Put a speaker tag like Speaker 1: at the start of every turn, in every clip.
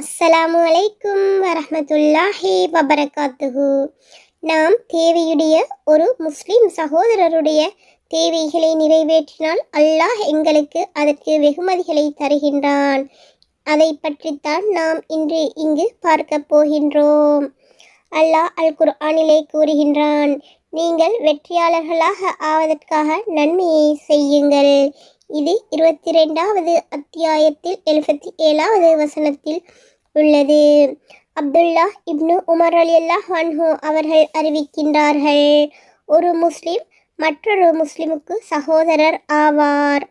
Speaker 1: அஸ்ஸலாமு அலைக்கும் வரமத்துல்லாஹி வபரகாத்துஹு. நாம் தேவையுடைய ஒரு முஸ்லீம் சகோதரருடைய தேவைகளை நிறைவேற்றினால் அல்லாஹ் எங்களுக்கு அதற்கு வெகுமதிகளை தருகின்றான். அதை பற்றித்தான் நாம் இன்று இங்கு பார்க்க போகின்றோம். அல்லாஹ் அல் குர்ஆனிலே கூறுகின்றான் நீங்கள் வெற்றியாளர்களாக ஆவதற்காக நன்மையை செய்யுங்கள். இது இருபத்தி ரெண்டாவது அத்தியாயத்தில் எழுபத்தி ஏழாவது வசனத்தில் உள்ளது. அப்துல்லா இப்னு உமர் அலி அல்லாஹ் அவர்கள் அறிவிக்கின்றார்கள் ஒரு முஸ்லிம் மற்றொரு முஸ்லிமுக்கு சகோதரர் ஆவார்.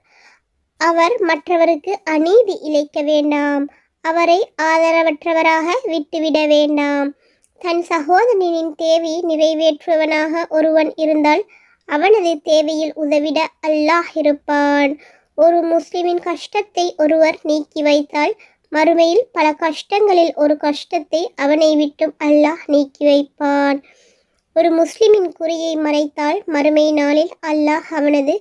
Speaker 1: அவர் மற்றவருக்கு அநீதி இழைக்க வேண்டாம். அவரை ஆதரவற்றவராக விட்டுவிட வேண்டாம். தன் சகோதரனின் தேவை நிறைவேற்றுவனாக ஒருவன் இருந்தால் அவனது தேவையில் உதவிட அல்லாஹ் இருப்பான். ஒரு முஸ்லிமின் கஷ்டத்தை ஒருவர் நீக்கி வைத்தால் மறுமையில் பல கஷ்டங்களில் ஒரு கஷ்டத்தை அவனை விட்டும் அல்லாஹ் நீக்கி வைப்பான். ஒரு முஸ்லிமின் குறையை மறைத்தால் மறுமை நாளில் அல்லாஹ் அவனது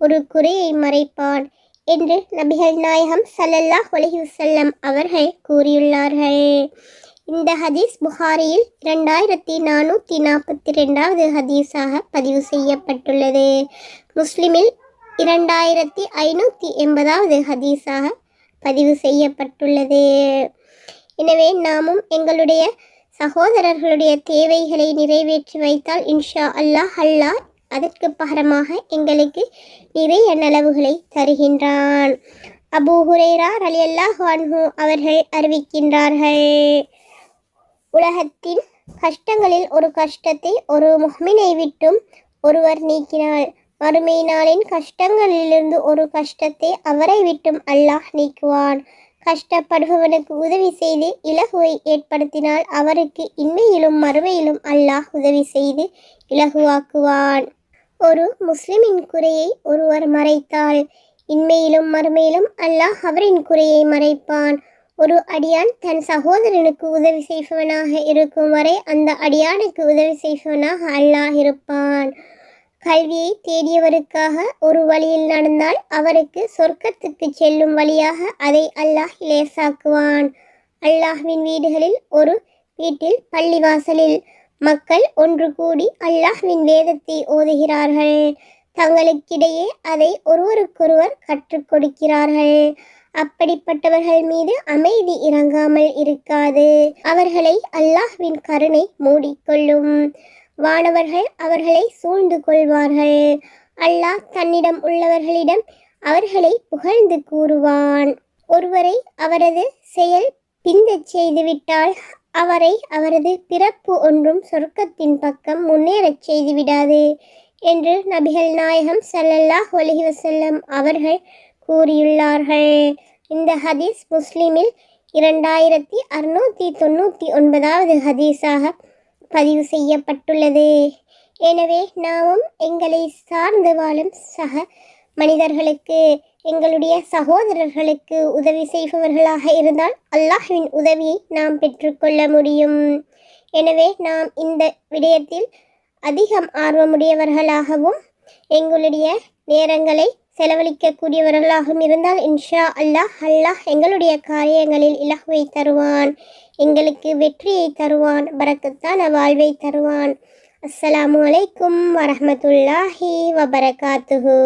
Speaker 1: ஒரு குறையை மறைப்பான் என்று நபிகள் நாயகம் சல்லல்லாஹ் அலைஹி வஸல்லம் அவர்கள் கூறியுள்ளார்கள். இந்த ஹதீஸ் புகாரியில் இரண்டாயிரத்தி நானூற்றி நாற்பத்தி ரெண்டாவது ஹதீஸாக பதிவு செய்யப்பட்டுள்ளது. முஸ்லிமில் இரண்டாயிரத்தி ஐநூற்றி எண்பதாவது ஹதீஸாக பதிவு செய்யப்பட்டுள்ளது. எனவே நாமும் எங்களுடைய சகோதரர்களுடைய தேவைகளை நிறைவேற்றி வைத்தால் இன்ஷா அல்லாஹ் அல்லாஹ் அதற்கு பகரமாக எங்களுக்கு நிறைய நலவுகளை தருகின்றான். அபூ ஹுரேரா அலி அல்லாஹ் அவர்கள் அறிவிக்கின்றார்கள். உலகத்தின் கஷ்டங்களில் ஒரு கஷ்டத்தை ஒரு முஹ்மினை விட்டும் ஒருவர் நீக்கினாள். மறுமை நாளின் கஷ்டங்களிலிருந்து ஒரு கஷ்டத்தை அவரை விட்டும் அல்லாஹ் நீக்குவான். கஷ்டப்படுபவனுக்கு உதவி செய்து இலகுவை ஏற்படுத்தினால் அவருக்கு இன்மையிலும் மறுமையிலும் அல்லாஹ் உதவி செய்து இலகுவாக்குவான். ஒரு முஸ்லிமின் குறையை ஒருவர் மறைத்தால் இன்மையிலும் மறுமையிலும் அல்லாஹ் அவரின் குறையை மறைப்பான். ஒரு அடியான் தன் சகோதரனுக்கு உதவி செய்பவனாக இருக்கும் வரை அந்த அடியானுக்கு உதவி செய்பவனாக அல்லாஹ் இருப்பான். கல்வியை தேடியவருக்காக ஒரு வழியில் நடந்தால் அவருக்கு சொர்க்கத்துக்கு செல்லும் வழியாக அதை அல்லாஹ் லேசாக்குவான். அல்லாஹ்வின் வீடுகளில் ஒரு வீட்டில் பள்ளிவாசலில் மக்கள் ஒன்று கூடி அல்லாஹ்வின் வேதத்தை ஓதுகிறார்கள். தங்களுக்கிடையே அதை ஒருவருக்கொருவர் கற்றுக் கொடுக்கிறார்கள். அப்படிப்பட்டவர்கள் மீது அமைதி இறங்காமல் இருக்காது. அவர்களை அல்லாஹ்வின் கருணை மூடிக்கொள்ளும். வானவர்கள் அவர்களை சூழ்ந்து கொள்வார்கள். அல்லாஹ் தன்னிடம் உள்ளவர்களிடம் அவர்களை புகழ்ந்து கூறுவான். ஒருவரை அவரது செயல் பிந்தச் செய்துவிட்டால் அவரை அவரது பிறப்பு ஒன்றும் சொர்க்கத்தின் பக்கம் முன்னேறச் செய்துவிடாது. என்று நபிகள் நாயகம் சல்லல்லாஹ் ஒலிஹி வசல்லம் அவர்கள் கூறியுள்ளார்கள். இந்த ஹதீஸ் முஸ்லிமில் இரண்டாயிரத்தி அறுநூற்றி தொண்ணூற்றி ஒன்பதாவது ஹதீஸாக பதிவு செய்யப்பட்டுள்ளது. எனவே நாமும் எங்களை சார்ந்து வாழும் சக மனிதர்களுக்கு எங்களுடைய சகோதரர்களுக்கு உதவி செய்பவர்களாக இருந்தால் அல்லாஹ்வின் உதவியை நாம் பெற்றுக்கொள்ள முடியும். எனவே நாம் இந்த விடயத்தில் அதிகம் ஆர்வமுடையவர்களாகவும் எங்களுடைய நேரங்களை செலவழிக்கக்கூடியவர்களாகவும் இருந்தால் இன்ஷா அல்லாஹ் அல்லாஹ் எங்களுடைய காரியங்களில் இலகுவை தருவான். எங்களுக்கு வெற்றியை தருவான் பரக்கத்தான வாழ்வை தருவான். அஸ்ஸலாமு அலைக்கும் வரமத்துல்லாஹி வபரகாத்துஹு.